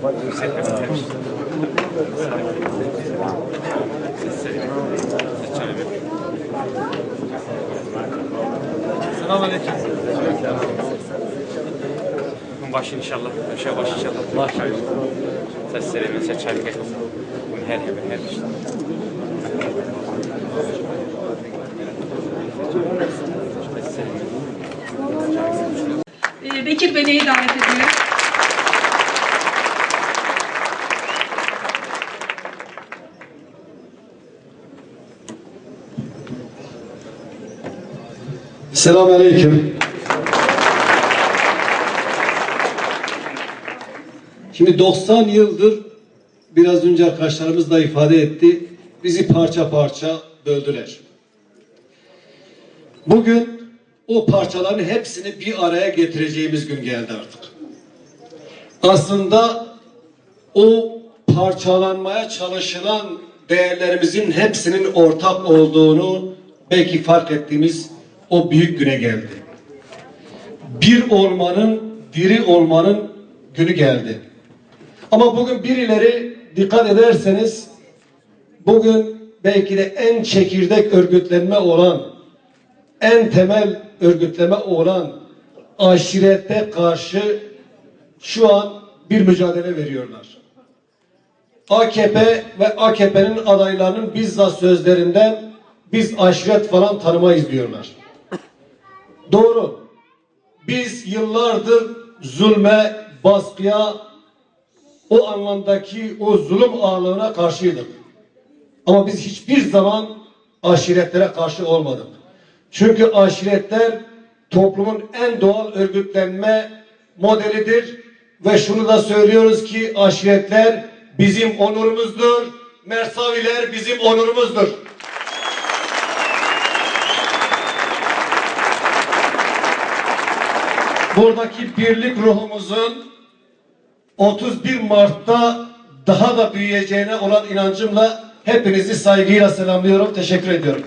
Selamun Aleyküm. Baş inşallah, başa baş inşallah. Baş Səslərimə seçərkə bunu hər həbə hər işdə. Ee, Bekir Bey'i davet ediyorum. Selamünaleyküm. Şimdi 90 yıldır biraz önce arkadaşlarımız da ifade etti. Bizi parça parça böldüler. Bugün o parçaların hepsini bir araya getireceğimiz gün geldi artık. Aslında o parçalanmaya çalışılan değerlerimizin hepsinin ortak olduğunu belki fark ettiğimiz o büyük güne geldi. Bir olmanın, diri olmanın günü geldi. Ama bugün birileri dikkat ederseniz bugün belki de en çekirdek örgütlenme olan, en temel örgütleme olan aşirete karşı şu an bir mücadele veriyorlar. AKP ve AKP'nin adaylarının bizzat sözlerinden biz aşiret falan tanımayız diyorlar. Doğru. Biz yıllardır zulme, baskıya, o anlamdaki o zulüm ağırlığına karşıydık. Ama biz hiçbir zaman aşiretlere karşı olmadık. Çünkü aşiretler toplumun en doğal örgütlenme modelidir ve şunu da söylüyoruz ki aşiretler bizim onurumuzdur. Mersaviler bizim onurumuzdur. Buradaki birlik ruhumuzun 31 Mart'ta daha da büyüyeceğine olan inancımla hepinizi saygıyla selamlıyorum. Teşekkür ediyorum.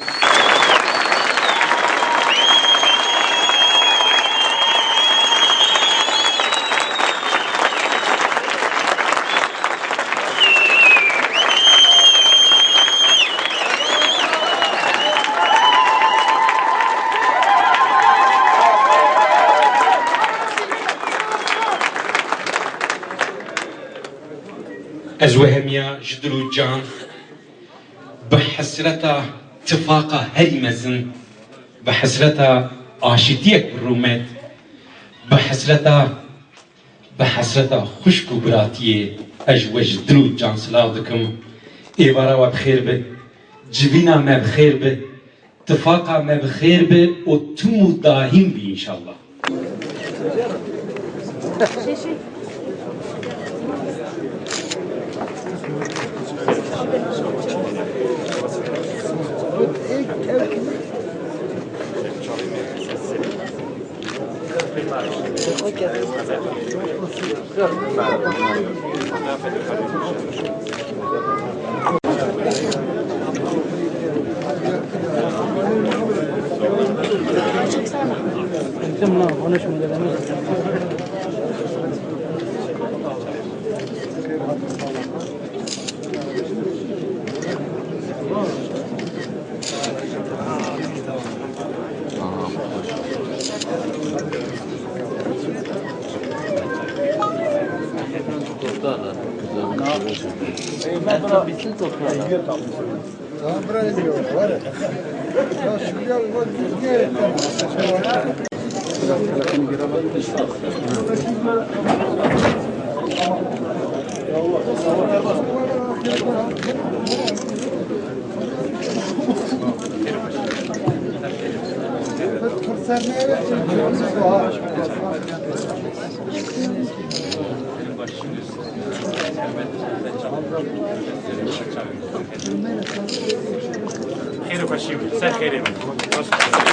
ئەزوهمە ژدر و جان بە حەسرەتە تفاقە هەری مەزن بە حەسرەتە ئاشتیەک ڕوومێت بە حەسرەتە بە حەسرەتە خوشک و براتیە ئەژ وەژ در و جانسلااو دکم ئێوارەوە بخێر بێت جبینا مە بخێر بێت تفاقا مە بخێر بێت و توم و داهیم بی ئینشاءله. Thank you. Bizim ne konuşmalarımız Toprağlar. Bütün toprağlar. Tamam buraya diyor. Var ya. Ya şu gel var düzgün. Ya Allah. وبشير مساء الخير يا باشا